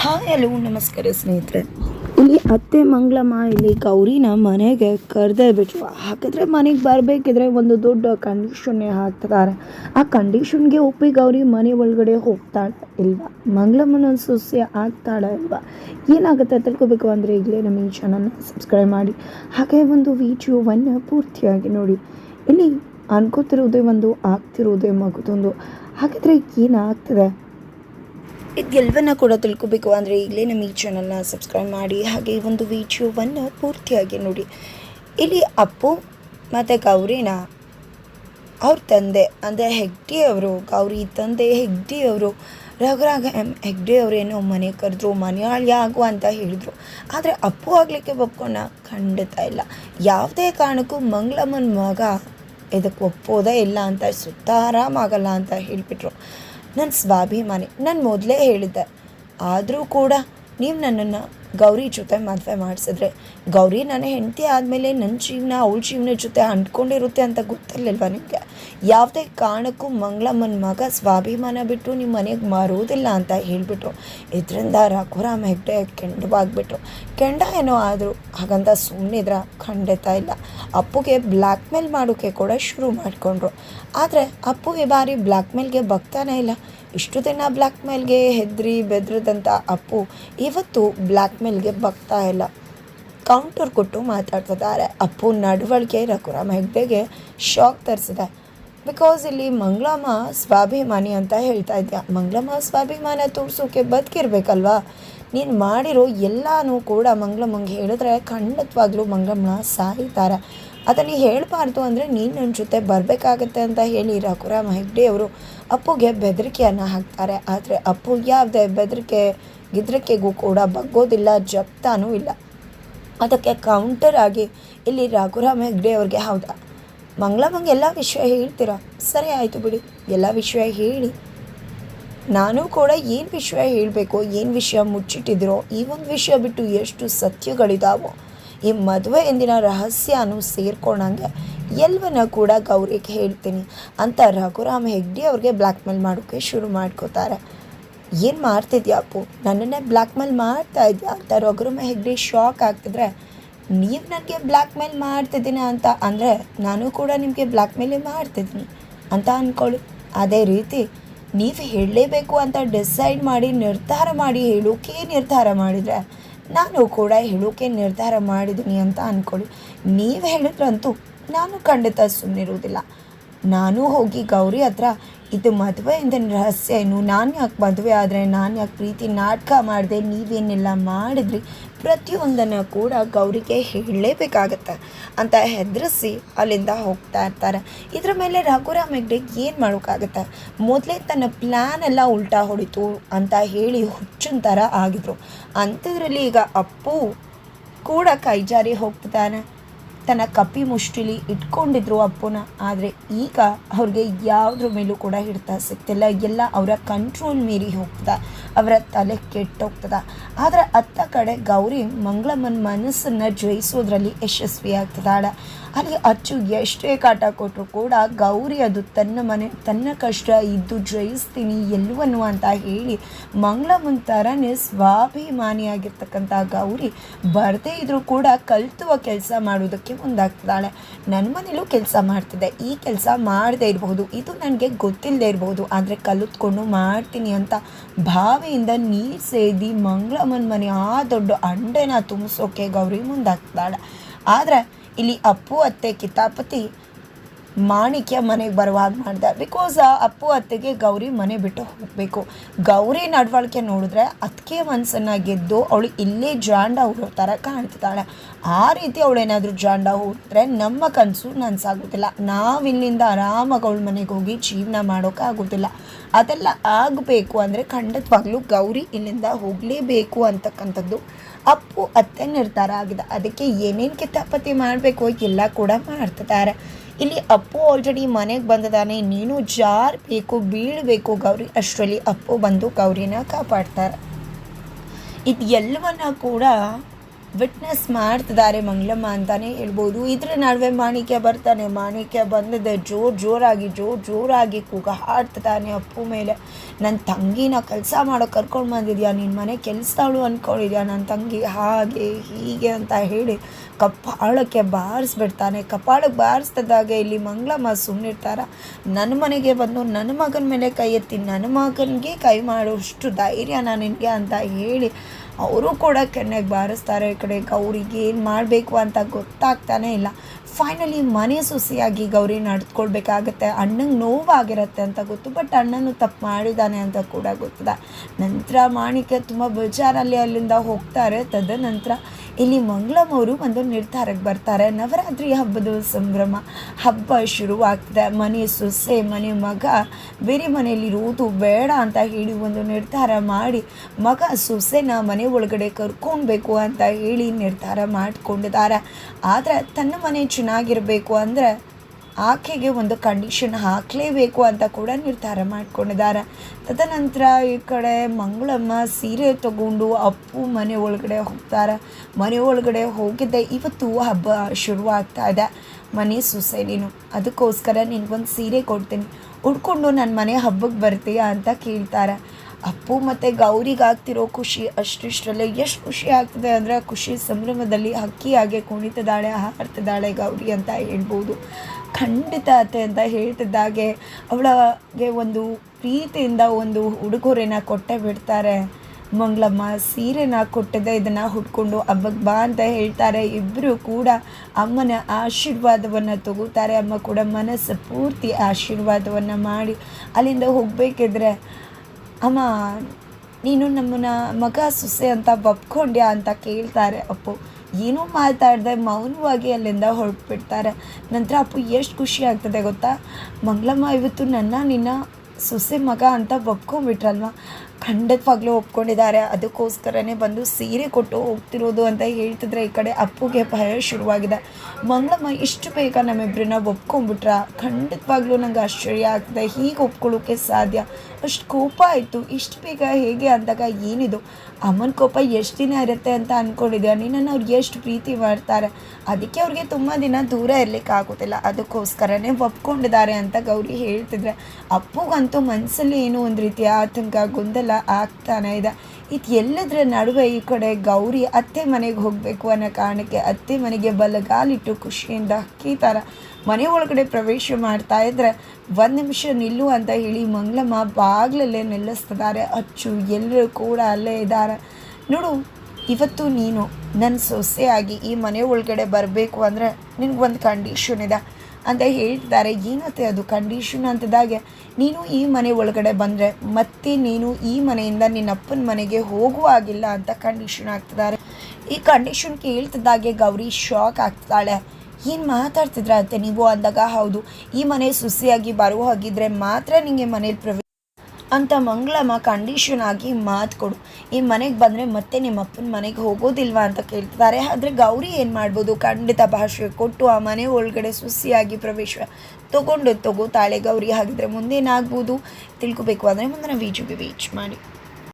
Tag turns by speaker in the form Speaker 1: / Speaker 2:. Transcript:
Speaker 1: Hi, hello, ನಮಸ್ಕಾರ ಸ್ನೇಹಿತರೆ. ಇಲ್ಲಿ ಅತ್ತೆ ಮಂಗಳಮ್ಮ ಇಲ್ಲಿ ಗೌರಿನ ಮನೆಗೆ ಕರೆದೇ ಬಿಟ್ರು. ಹಾಕಿದ್ರೆ ಮನೆಗೆ ಬರಬೇಕಿದ್ರೆ ಒಂದು ದೊಡ್ಡ ಕಂಡೀಷನ್ನೇ ಹಾಕ್ತಾರೆ ಆ ಕಂಡೀಷನ್ಗೆ ಒಪ್ಪಿ ಗೌರಿ ಮನೆ ಒಳಗಡೆ ಹೋಗ್ತಾಳೆ ಇಲ್ವಾ? ಮಂಗಳಮ್ಮನ ಸೊಸೆ ಆಗ್ತಾಳೆ ಇಲ್ವಾ? ಏನಾಗುತ್ತೆ ತಿಳ್ಕೊಬೇಕು ಅಂದರೆ ಈಗಲೇ ನಮ್ಮ ಈ ಚಾನಲ್ನ ಸಬ್ಸ್ಕ್ರೈಬ್ ಮಾಡಿ. ಹಾಗೆ ಒಂದು ವಿಡಿಯೋವನ್ನು ಪೂರ್ತಿಯಾಗಿ ನೋಡಿ. ಇಲ್ಲಿ ಅನ್ಕೋತಿರೋದೇ ಒಂದು, ಆಗ್ತಿರೋದೇ ಮಗದೊಂದು. ಹಾಗಿದ್ರೆ ಏನಾಗ್ತದೆ? ಇದೆಲ್ಲವನ್ನ ಕೂಡ ತಿಳ್ಕೊಬೇಕು. ಅಂದರೆ ಈಗಲೇ ನಮ್ಮ ಈ ಚಾನಲ್ನ ಸಬ್ಸ್ಕ್ರೈಬ್ ಮಾಡಿ, ಹಾಗೆ ಈ ಒಂದು ವಿಡಿಯೋವನ್ನು ಪೂರ್ತಿಯಾಗಿ ನೋಡಿ. ಇಲ್ಲಿ ಅಪ್ಪು ಮತ್ತು ಗೌರಿನ ಅವ್ರ ತಂದೆ, ಅಂದರೆ ಹೆಗ್ಡೆ ಅವರು ಗೌರಿ ತಂದೆ ಹೆಗ್ಡೆ ಅವರು ರಘುರಾಗ ಎಂ ಹೆಗ್ಡೆ ಅವರೇನೋ ಮನೆ ಕರೆದ್ರು ಮನೆಯಾಳಿ ಆಗು ಅಂತ ಹೇಳಿದರು. ಆದರೆ ಅಪ್ಪು ಆಗಲಿಕ್ಕೆ ಒಪ್ಕೊಂಡ ಖಂಡಿತ ಇಲ್ಲ. ಯಾವುದೇ ಕಾರಣಕ್ಕೂ ಮಂಗಳಮ್ಮನ ಮಗ ಇದಕ್ಕೆ ಒಪ್ಪೋದೇ ಇಲ್ಲ ಅಂತ ಸುತ್ತ ಆರಾಮಾಗಲ್ಲ ಅಂತ ಹೇಳಿಬಿಟ್ರು. ನನ್ನ ಸ್ವಾಭಿಮಾನಿ. ನಾನು ಮೊದಲೇ ಹೇಳಿದ್ದೆ. ಆದರೂ ಕೂಡ ನೀವು ನನ್ನನ್ನು ಗೌರಿ ಜೊತೆ ಮದುವೆ ಮಾಡಿಸಿದ್ರೆ. ಗೌರಿ ನನ್ನ ಹೆಂಡತಿ ಆದಮೇಲೆ ನನ್ನ ಜೀವನ, ಅವಳ ಜೀವನ ಜೊತೆ ಅಂಟ್ಕೊಂಡಿರುತ್ತೆ ಅಂತ ಗೊತ್ತಿರಲಿಲ್ವ ನಿಮಗೆ? ಯಾವುದೇ ಕಾರಣಕ್ಕೂ ಮಂಗಳಮ್ಮನ ಮಗ ಸ್ವಾಭಿಮಾನ ಬಿಟ್ಟು ನಿಮ್ಮ ಮನೆಗೆ ಮಾರೋದಿಲ್ಲ ಅಂತ ಹೇಳಿಬಿಟ್ರು. ಇದರಿಂದ ರಘುರಾಮ್ ಹೆಗ್ಡೆ ಕೆಂಡವಾಗ್ಬಿಟ್ರು. ಕೆಂಡ ಏನೋ ಆದರೂ ಹಾಗಂತ ಸುಮ್ಮನಿದ್ರ ಖಂಡಿತ ಇಲ್ಲ. ಅಪ್ಪುಗೆ ಬ್ಲ್ಯಾಕ್ ಮೇಲ್ ಮಾಡೋಕ್ಕೆ ಕೂಡ ಶುರು ಮಾಡಿಕೊಂಡ್ರು. ಆದರೆ ಅಪ್ಪು ಬಾರಿ ಬ್ಲ್ಯಾಕ್ ಮೇಲ್ಗೆ ಬಗ್ತಾನೇ ಇಲ್ಲ. ಇಷ್ಟು ದಿನ ಬ್ಲ್ಯಾಕ್ ಮೇಲ್ಗೆ ಹೆದ್ರಿ ಬೆದ್ರದಂಥ ಅಪ್ಪು ಇವತ್ತು ಬ್ಲ್ಯಾಕ್ ಮೇಲ್ಗೆ ಬಗ್ತಾ ಇಲ್ಲ. ಕೌಂಟರ್ ಕೊಟ್ಟು ಮಾತಾಡ್ತಿದ್ದಾರೆ. ಅಪ್ಪು ನಡವಳಿಕೆ ರಘುರಾಮ್ ಹೆಗ್ಡೆಗೆ ಶಾಕ್ ತರಿಸಿದೆ. ಬಿಕಾಸ್ ಇಲ್ಲಿ ಮಂಗಳಮ್ಮ ಸ್ವಾಭಿಮಾನಿ ಅಂತ ಹೇಳ್ತಾ ಇದ್ಯಾ? ಮಂಗಳಮ್ಮ ಸ್ವಾಭಿಮಾನ ತೋರಿಸೋಕೆ ಬದುಕಿರ್ಬೇಕಲ್ವಾ? ನೀನು ಮಾಡಿರೋ ಎಲ್ಲನೂ ಕೂಡ ಮಂಗಳಮ್ಮಂಗೆ ಹೇಳಿದ್ರೆ ಖಂಡಿತವಾಗ್ಲೂ ಮಂಗಳಮ್ಮನ ಸಾಯ್ತಾರೆ. ಅದನ್ನು ಹೇಳಬಾರ್ದು ಅಂದರೆ ನೀನು ನನ್ನ ಜೊತೆ ಬರಬೇಕಾಗತ್ತೆ ಅಂತ ಹೇಳಿ ರಘುರಾಮ್ ಹೆಗ್ಡೆ ಅವರು ಅಪ್ಪುಗೆ ಬೆದರಿಕೆಯನ್ನು ಹಾಕ್ತಾರೆ. ಆದರೆ ಅಪ್ಪು ಯಾವುದೇ ಬೆದರಿಕೆ ಗಿದ್ರಿಕೆಗೂ ಕೂಡ ಬಗ್ಗೋದಿಲ್ಲ, ಜಪ್ತಾನೂ ಇಲ್ಲ. ಅದಕ್ಕೆ ಕೌಂಟರ್ ಆಗಿ ಇಲ್ಲಿ ರಘುರಾಮ್ ಹೆಗ್ಡೆ ಅವ್ರಿಗೆ ಹೌದಾ? ಮಂಗಳಮ್ಮಂಗೆ ಎಲ್ಲ ವಿಷಯ ಹೇಳ್ತೀರಾ? ಸರಿ ಆಯಿತು ಬಿಡಿ. ಎಲ್ಲ ವಿಷಯ ಹೇಳಿ. ನಾನು ಕೂಡ ಏನು ವಿಷಯ ಹೇಳಬೇಕು, ಏನು ವಿಷಯ ಮುಚ್ಚಿಟ್ಟಿದ್ರೋ, ಈ ಒಂದು ವಿಷಯ ಬಿಟ್ಟು ಎಷ್ಟು ಸತ್ಯಗಳಿದಾವೋ, ಈ ಮದುವೆ ಎಂದಿನ ರಹಸ್ಯನೂ ಸೇರ್ಕೊಂಡಂಗೆ ಎಲ್ಲವನ್ನ ಕೂಡ ಗೌರಿಗೆ ಹೇಳ್ತೀನಿ. ಅಂತ ರಘುರಾಮ್ ಹೆಗ್ಡಿ ಅವ್ರಿಗೆ ಬ್ಲ್ಯಾಕ್ ಮೇಲ್ ಮಾಡೋಕ್ಕೆ ಶುರು ಮಾಡ್ಕೋತಾರೆ. ಏನು ಮಾಡ್ತಿದ್ಯಾ ಅಪ್ಪು? ನನ್ನನ್ನೇ ಬ್ಲ್ಯಾಕ್ ಮೇಲ್ ಮಾಡ್ತಾ ಇದೆಯಾ ಅಂತ ರಘುರಾಮ್ ಹೆಗ್ಡೆ ಶಾಕ್ ಆಗ್ತಿದ್ರೆ, ನೀವು ನನಗೆ ಬ್ಲ್ಯಾಕ್ ಮೇಲ್ ಮಾಡ್ತಿದ್ದೀನಿ ಅಂತ ಅಂದರೆ, ನಾನು ಕೂಡ ನಿಮಗೆ ಬ್ಲ್ಯಾಕ್ ಮೇಲೇ ಮಾಡ್ತಿದ್ದೀನಿ ಅಂತ ಅಂದ್ಕೊಳ್ಳಿ ಅದೇ ರೀತಿ ನೀವು ಹೇಳಲೇಬೇಕು ಅಂತ ಡಿಸೈಡ್ ಮಾಡಿ ನಿರ್ಧಾರ ಮಾಡಿ ಹೇಳೋಕೆ ನಿರ್ಧಾರ ಮಾಡಿದರೆ, ನಾನು ಕೂಡ ಹೇಳೋಕೆ ನಿರ್ಧಾರ ಮಾಡಿದ್ದೀನಿ ಅಂತ ಅಂದ್ಕೊಳ್ಳಿ ನೀವು ಹೇಳಿದ್ರಂತೂ ನಾನು ಖಂಡಿತ ಸುಮ್ಮನಿರುವುದಿಲ್ಲ ನಾನು ಹೋಗಿ ಗೌರಿ ಹತ್ರ, ಇದು ಮದುವೆ ಇಂದ ರಹಸ್ಯ ಏನು? ನಾನು ಯಾಕೆ ಮದುವೆ ಆದರೆ? ನಾನು ಯಾಕೆ ಪ್ರೀತಿ ನಾಟಕ ಮಾಡಿದೆ? ನೀವೇನೆಲ್ಲ ಮಾಡಿದ್ರಿ? ಪ್ರತಿಯೊಂದನ್ನು ಕೂಡ ಗೌರಿಗೆ ಹೇಳಲೇಬೇಕಾಗತ್ತೆ ಅಂತ ಹೆದರಿಸಿ ಅಲ್ಲಿಂದ ಹೋಗ್ತಾ ಇರ್ತಾರೆ. ಇದ್ರ ಮೇಲೆ ರಘುರಾಮ್ ಹೆಗ್ಡೆಗೆ ಏನು ಮಾಡೋಕ್ಕಾಗತ್ತೆ? ಮೊದಲೇ ತನ್ನ ಪ್ಲ್ಯಾನ್ ಎಲ್ಲ ಉಲ್ಟಾ ಹೊಡಿತು ಅಂತ ಹೇಳಿ ಹುಚ್ಚಿನ ಥರ ಆಗಿದ್ರು. ಅಂಥದ್ರಲ್ಲಿ ಈಗ ಅಪ್ಪು ಕೂಡ ಕೈಜಾರಿ ಹೋಗ್ತಿದ್ದಾನೆ. ತನ್ನ ಕಪ್ಪಿ ಮುಷ್ಟಿಲಿ ಇಟ್ಕೊಂಡಿದ್ರು ಅಪ್ಪನ. ಆದರೆ ಈಗ ಅವ್ರಿಗೆ ಯಾವುದ್ರ ಮೇಲೂ ಕೂಡ ಹಿಡ್ತಾ ಸಿಗ್ತಿಲ್ಲ. ಎಲ್ಲ ಅವರ ಕಂಟ್ರೋಲ್ ಮೀರಿ ಹೋಗ್ತದ. ಅವರ ತಲೆ ಕೆಟ್ಟೋಗ್ತದ. ಆದರೆ ಅತ್ತ ಕಡೆ ಗೌರಿ ಮಂಗಳಮ್ಮನ ಮನಸ್ಸನ್ನು ಜಯಿಸೋದ್ರಲ್ಲಿ ಯಶಸ್ವಿ ಆಗ್ತದಾಳ. ಅಲ್ಲಿ ಅಚ್ಚು ಎಷ್ಟೇ ಕಾಟ ಕೊಟ್ಟರು ಕೂಡ ಗೌರಿ ಅದು ತನ್ನ ಮನೆ, ತನ್ನ ಕಷ್ಟ ಇದ್ದು ಜಯಿಸ್ತೀನಿ ಎಲ್ಲವನ್ನು ಅಂತ ಹೇಳಿ ಮಂಗಳಮ್ಮನ ಥರನೇ ಸ್ವಾಭಿಮಾನಿಯಾಗಿರ್ತಕ್ಕಂಥ ಗೌರಿ ಬರದೇ ಇದ್ರೂ ಕೂಡ ಕಲ್ತುವ ಕೆಲಸ ಮಾಡೋದಕ್ಕೆ ಮುಂದಾಗ್ತಿದ್ದಾಳೆ. ನನ್ನ ಮನೇಲೂ ಕೆಲಸ ಮಾಡ್ತಿದ್ದೆ. ಈ ಕೆಲಸ ಮಾಡದೇ ಇರಬಹುದು. ಇದು ನನಗೆ ಗೊತ್ತಿಲ್ಲದೆ ಇರಬಹುದು. ಆದರೆ ಕಲಿತ್ಕೊಂಡು ಮಾಡ್ತೀನಿ ಅಂತ ಭಾವಿಯಿಂದ ನೀರು ಸೇದಿ ಮಂಗಳಮ್ಮನ ಮನೆ ಆ ದೊಡ್ಡ ಅಂಡೆನ ತುಂಬಿಸೋಕೆ ಗೌರಿ ಮುಂದಾಗ್ತಿದ್ದಾಳೆ. ಆದರೆ ಇಲ್ಲಿ ಅಪ್ಪು, ಅತ್ತೆ, ಕಿತಾಪತಿ ಮಾಣಿಕ್ಯ ಮನೆಗೆ ಬರುವಾಗ ಮಾಡಿದೆ. ಬಿಕಾಸ್ ಅಪ್ಪು ಅತ್ತೆಗೆ ಗೌರಿ ಮನೆ ಬಿಟ್ಟು ಹೋಗಬೇಕು. ಗೌರಿ ನಡವಳಿಕೆ ನೋಡಿದ್ರೆ ಅದಕ್ಕೆ ಮನಸ್ಸನ್ನು ಗೆದ್ದು ಅವಳು ಇಲ್ಲೇ ಜಾಂಡ ಹೂಡೋ ಥರ ಕಾಣ್ತಿದ್ದಾಳೆ. ಆ ರೀತಿ ಅವಳೇನಾದರೂ ಜಾಂಡ ಹೂಡಿದ್ರೆ ನಮ್ಮ ಕನಸು ನನಸಾಗೋದಿಲ್ಲ. ನಾವಿಲ್ಲಿಂದ ಆರಾಮಾಗಿ ಅವಳ ಮನೆಗೆ ಹೋಗಿ ಜೀವನ ಮಾಡೋಕ್ಕಾಗೋದಿಲ್ಲ ಅದೆಲ್ಲ ಆಗಬೇಕು ಅಂದರೆ ಖಂಡಿತವಾಗ್ಲೂ ಗೌರಿ ಇಲ್ಲಿಂದ ಹೋಗಲೇಬೇಕು ಅಂತಕ್ಕಂಥದ್ದು ಅಪ್ಪು ಅತ್ತೆ ನಿರ್ಧಾರ ಆಗಿದೆ. ಅದಕ್ಕೆ ಏನೇನು ಕಿತ್ತಾಪತಿ ಮಾಡಬೇಕು ಎಲ್ಲ ಕೂಡ ಮಾಡ್ತಿದ್ದಾರೆ. ಇಲ್ಲಿ ಅಪ್ಪು ಆಲ್ರೆಡಿ ಮನೆಗೆ ಬಂದಿದ್ದಾನೆ. ನೀನು ಜಾರಬೇಕು ಬೀಳಬೇಕು ಗೌರಿ. ಅಷ್ಟರಲ್ಲಿ ಅಪ್ಪು ಬಂದು ಗೌರಿನ ಕಾಪಾಡ್ತಾರೆ ಇದು ಎಲ್ಲವನ್ನ ಕೂಡ ವಿಟ್ನೆಸ್ ಮಾಡ್ತಿದ್ದಾರೆ ಮಂಗಳಮ್ಮ ಅಂತಾನೆ ಹೇಳ್ಬೋದು. ಇದ್ರ ನಡುವೆ ಮಾಣಿಕ್ಯ ಬರ್ತಾನೆ. ಮಾಣಿಕ್ಯ ಬಂದಿದೆ. ಜೋರು ಜೋರಾಗಿ ಜೋರು ಜೋರಾಗಿ ಕೂಗ ಹಾಡ್ತಿದ್ದಾನೆ ಅಪ್ಪು ಮೇಲೆ. ನನ್ನ ತಂಗಿನ ಕೆಲಸ ಮಾಡೋ ಕರ್ಕೊಂಡು ಬಂದಿದ್ಯಾ? ನಿನ್ನ ಮನೆ ಕೆಲಸದವಳು ಅಂದ್ಕೊಂಡಿದ್ಯಾ ನನ್ನ ತಂಗಿ ಹಾಗೆ ಹೀಗೆ ಅಂತ ಹೇಳಿ ಕಪ್ಪಾಳಕ್ಕೆ ಬಾರಿಸ್ಬಿಡ್ತಾನೆ. ಕಪಾಳಕ್ಕೆ ಬಾರಿಸ್ತಿದ್ದಾಗ ಇಲ್ಲಿ ಮಂಗಳಮ್ಮ ಸುಮ್ಮನಿರ್ತಾರ ನನ್ನ ಮನೆಗೆ ಬಂದು ನನ್ನ ಮಗನ ಮೇಲೆ ಕೈ ಎತ್ತಿ ನನ್ನ ಮಗನಿಗೆ ಕೈ ಮಾಡೋಷ್ಟು ಧೈರ್ಯ ನಿನಗೆ ಅಂತ ಹೇಳಿ ಅವರು ಕೂಡ ಕೆನ್ನೆಗೆ ಬಾರಿಸ್ತಾರೆ. ಈ ಕಡೆ ಗೌರಿಗೆ ಏನು ಮಾಡಬೇಕು ಅಂತ ಗೊತ್ತಾಗ್ತಾನೇ ಇಲ್ಲ. ಫೈನಲಿ ಮನೆ ಸುಸಿಯಾಗಿ ಗೌರಿ ನಡೆದುಕೊಳ್ಬೇಕಾಗತ್ತೆ ಅಣ್ಣಂಗೆ ನೋವಾಗಿರುತ್ತೆ ಅಂತ ಗೊತ್ತು ಬಟ್ ಅಣ್ಣನು ತಪ್ಪು ಮಾಡಿದ್ದಾನೆ ಅಂತ ಕೂಡ ಗೊತ್ತಿದೆ. ನಂತರ ಮಾಣಿಕ್ಯ ತುಂಬ ಬೇಜಾರಲ್ಲಿ ಅಲ್ಲಿಂದ ಹೋಗ್ತಾರೆ. ತದನಂತರ ಇಲ್ಲಿ ಮಂಗಳಂ ಅವರು ಒಂದು ನಿರ್ಧಾರಕ್ಕೆ ಬರ್ತಾರೆ. ನವರಾತ್ರಿ ಹಬ್ಬದ ಸಂಭ್ರಮ. ಹಬ್ಬ ಶುರುವಾಗ್ತದೆ. ಮನೆ ಸೊಸೆ, ಮನೆ ಮಗ, ಬೇರೆ ಮನೆಯಲ್ಲಿರುವುದು ಬೇಡ ಅಂತ ಹೇಳಿ ಒಂದು ನಿರ್ಧಾರ ಮಾಡಿ ಮಗ ಸೊಸೆನ ಮನೆ ಒಳಗಡೆ ಕರ್ಕೊಳ್ಬೇಕು ಅಂತ ಹೇಳಿ ನಿರ್ಧಾರ ಮಾಡಿಕೊಂಡಿದ್ದಾರೆ. ಆದರೆ ತನ್ನ ಮನೆ ಚೆನ್ನಾಗಿರಬೇಕು ಅಂದರೆ ಆಕೆಗೆ ಒಂದು ಕಂಡೀಷನ್ ಹಾಕಲೇಬೇಕು ಅಂತ ಕೂಡ ನಿರ್ಧಾರ ಮಾಡ್ಕೊಂಡಿದ್ದಾರೆ. ತದನಂತರ ಈ ಕಡೆ ಮಂಗಳಮ್ಮ ಸೀರೆ ತಗೊಂಡು ಅಪ್ಪು ಮನೆ ಒಳಗಡೆ ಹೋಗ್ತಾರೆ. ಮನೆ ಒಳಗಡೆ ಹೋಗಿದ್ದೆ. ಇವತ್ತು ಹಬ್ಬ ಶುರುವಾಗ್ತಾ ಇದೆ. ಮನೆ ಸೊಸೈಟಿನೂ ಅದಕ್ಕೋಸ್ಕರ ನಿನಗೊಂದು ಸೀರೆ ಕೊಡ್ತೀನಿ. ಉಡ್ಕೊಂಡು ನನ್ನ ಮನೆ ಹಬ್ಬಕ್ಕೆ ಬರ್ತೀಯಾ ಅಂತ ಕೇಳ್ತಾರೆ. ಅಪ್ಪು ಮತ್ತು ಗೌರಿಗೆ ಆಗ್ತಿರೋ ಖುಷಿ ಅಷ್ಟಿಷ್ಟರಲ್ಲೇ. ಎಷ್ಟು ಖುಷಿ ಆಗ್ತದೆ ಅಂದರೆ ಖುಷಿ ಸಂಭ್ರಮದಲ್ಲಿ ಹಕ್ಕಿಯಾಗೆ ಕುಣಿತದಾಳೆ ಹಾರ್ತದಾಳೆ ಗೌರಿ ಅಂತ ಹೇಳ್ಬೋದು. ಖಂಡಿತ ಅತ್ತೆ ಅಂತ ಹೇಳ್ತಿದ್ದಾಗೆ ಅವಳಿಗೆ ಒಂದು ಪ್ರೀತಿಯಿಂದ ಒಂದು ಉಡುಗೊರೆನ ಕೊಟ್ಟೆ ಬಿಡ್ತಾರೆ. ಮಂಗಳಮ್ಮ, ಸೀರೆನ ಕೊಟ್ಟಿದ್ದೆ, ಇದನ್ನು ಹುಟ್ಕೊಂಡು ಹಬ್ಬಕ್ಕೆ ಬಾ ಅಂತ ಹೇಳ್ತಾರೆ. ಇಬ್ಬರು ಕೂಡ ಅಮ್ಮನ ಆಶೀರ್ವಾದವನ್ನು ತಗೋತಾರೆ. ಅಮ್ಮ ಕೂಡ ಮನಸ್ಸು ಪೂರ್ತಿ ಆಶೀರ್ವಾದವನ್ನು ಮಾಡಿ ಅಲ್ಲಿಂದ ಹೋಗಬೇಕಿದ್ರೆ, ಅಮ್ಮ, ನೀನು ನಮ್ಮನ್ನ ಮಗ ಸೊಸೆ ಅಂತ ಬಪ್ಕೊಂಡ್ಯಾ ಅಂತ ಕೇಳ್ತಾರೆ ಅಪ್ಪು. ಏನೂ ಮಾತಾಡದೆ ಮೌನವಾಗಿ ಅಲ್ಲಿಂದ ಹೊರಟ್ಬಿಡ್ತಾರೆ. ನಂತರ ಅಪ್ಪು ಎಷ್ಟು ಖುಷಿ ಆಗ್ತದೆ ಗೊತ್ತಾ? ಮಂಗಳಮ್ಮ, ಇವತ್ತು ನನ್ನ ನಿನ್ನ ಸೊಸೆ ಮಗ ಅಂತ ಒಪ್ಕೊಂಡ್ಬಿಟ್ರಲ್ವ? ಖಂಡಿತವಾಗ್ಲೂ ಒಪ್ಕೊಂಡಿದ್ದಾರೆ. ಅದಕ್ಕೋಸ್ಕರನೇ ಬಂದು ಸೀರೆ ಕೊಟ್ಟು ಹೋಗ್ತಿರೋದು ಅಂತ ಹೇಳ್ತಿದ್ರೆ ಈ ಕಡೆ ಅಪ್ಪುಗೆ ಭಯ ಶುರುವಾಗಿದೆ. ಮಂಗಳಮ್ಮ, ಇಷ್ಟು ಬೇಗ ನಮ್ಮಿಬ್ಬರನ್ನ ಒಪ್ಕೊಂಡ್ಬಿಟ್ರ? ಖಂಡಿತವಾಗ್ಲೂ ನಂಗೆ ಆಶ್ಚರ್ಯ ಆಗ್ತದೆ. ಹೀಗೆ ಒಪ್ಕೊಳ್ಳೋಕ್ಕೆ ಸಾಧ್ಯ? ಅಷ್ಟು ಕೋಪ ಆಯಿತು. ಇಷ್ಟು ಬೇಗ ಹೇಗೆ ಅಂದಾಗ ಏನಿದು? ಅಮ್ಮನ ಕೋಪ ಎಷ್ಟು ದಿನ ಇರುತ್ತೆ ಅಂತ ಅಂದ್ಕೊಂಡಿದ್ದೆ ನಿನ್ನನ್ನು ಅವ್ರಿಗೆ ಎಷ್ಟು ಪ್ರೀತಿ ಮಾಡ್ತಾರೆ? ಅದಕ್ಕೆ ಅವ್ರಿಗೆ ತುಂಬ ದಿನ ದೂರ ಇರಲಿಕ್ಕೆ ಆಗೋದಿಲ್ಲ. ಅದಕ್ಕೋಸ್ಕರನೇ ಒಪ್ಕೊಂಡಿದ್ದಾರೆ ಅಂತ ಗೌರಿ ಹೇಳ್ತಿದ್ರೆ. ಅಪ್ಪುಗಂತೂ ಮನಸ್ಸಲ್ಲಿ ಏನೋ ಒಂದು ರೀತಿಯ ಆತಂಕ, ಗೊಂದಲ ಆಗ್ತಾನೆ ಇದೆ. ಇದು ಎಲ್ಲದರ ನಡುವೆ ಈ ಕಡೆ ಗೌರಿ ಅತ್ತೆ ಮನೆಗೆ ಹೋಗಬೇಕು ಅನ್ನೋ ಕಾರಣಕ್ಕೆ ಅತ್ತೆ ಮನೆಗೆ ಬಲಗಾಲಿಟ್ಟು ಖುಷಿಯಿಂದ ಹಕ್ಕಿತಾರ ಮನೆ ಒಳಗಡೆ ಪ್ರವೇಶ ಮಾಡ್ತಾ ಇದ್ರೆ ಒಂದು ನಿಮಿಷ ನಿಲ್ಲು ಅಂತ ಹೇಳಿ ಮಂಗಳಮ್ಮ ಬಾಗ್ಲಲ್ಲೇ ನಿಲ್ಲಿಸ್ತಿದ್ದಾರೆ ಅಚ್ಚು ಎಲ್ಲರೂ ಕೂಡ ಅಲ್ಲೇ ಇದ್ದಾರೆ ನೋಡು, ಇವತ್ತು ನೀನು ನನ್ನ ಸೊಸೆಯಾಗಿ ಈ ಮನೆ ಒಳಗಡೆ ಬರಬೇಕು ಅಂದರೆ ನಿನಗೊಂದು ಕಂಡೀಷನ್ ಇದೆ. ಅಂತ ಹೇಳ್ತಿದ್ದಾರೆ ಏನತ್ತೆ ಅದು ಕಂಡೀಷನ್ ಅಂತದಾಗೆ ನೀನು ಈ ಮನೆ ಒಳಗಡೆ ಬಂದರೆ ಮತ್ತೆ ನೀನು ಈ ಮನೆಯಿಂದ ನಿನ್ನ ಅಪ್ಪನ ಮನೆಗೆ ಹೋಗುವಾಗಿಲ್ಲ ಅಂತ ಕಂಡೀಷನ್ ಆಗ್ತಿದ್ದಾರೆ ಈ ಕಂಡೀಷನ್ ಕೇಳ್ತಿದ್ದಾಗೆ ಗೌರಿ ಶಾಕ್ ಆಗ್ತಿದ್ದಾಳೆ. ಏನು ಮಾತಾಡ್ತಿದ್ರ ಅಂತೆ ನೀವು ಅಂದಾಗ ಹೌದು. ಈ ಮನೆ ಸುಸಿಯಾಗಿ ಬರುವ ಹಾಗಿದ್ರೆ ಮಾತ್ರ ನಿಮಗೆ ಮನೇಲಿ ಪ್ರವೇಶ ಅಂತ ಮಂಗಳಮ್ಮ ಕಂಡೀಷನ್ ಆಗಿ ಮಾತು ಕೊಡು. ಈ ಮನೆಗೆ ಬಂದರೆ ಮತ್ತೆ ನಿಮ್ಮ ಅಪ್ಪನ ಮನೆಗೆ ಹೋಗೋದಿಲ್ವಾ ಅಂತ ಕೇಳ್ತಿದ್ದಾರೆ. ಆದರೆ ಗೌರಿ ಏನು ಮಾಡ್ಬೋದು? ಖಂಡಿತ ಭಾಷೆ ಕೊಟ್ಟು ಆ ಮನೆ ಒಳಗಡೆ ಸುಸಿಯಾಗಿ ಪ್ರವೇಶ ತಗೊಂಡು ತಗೋತಾಳೆ ಗೌರಿ. ಹಾಗಿದ್ರೆ ಮುಂದೇನಾಗ್ಬೋದು? ತಿಳ್ಕೊಬೇಕು. ಅಂದರೆ ಮುಂದಿನ ಬಿ ವೀಚ್ ಮಾಡಿ.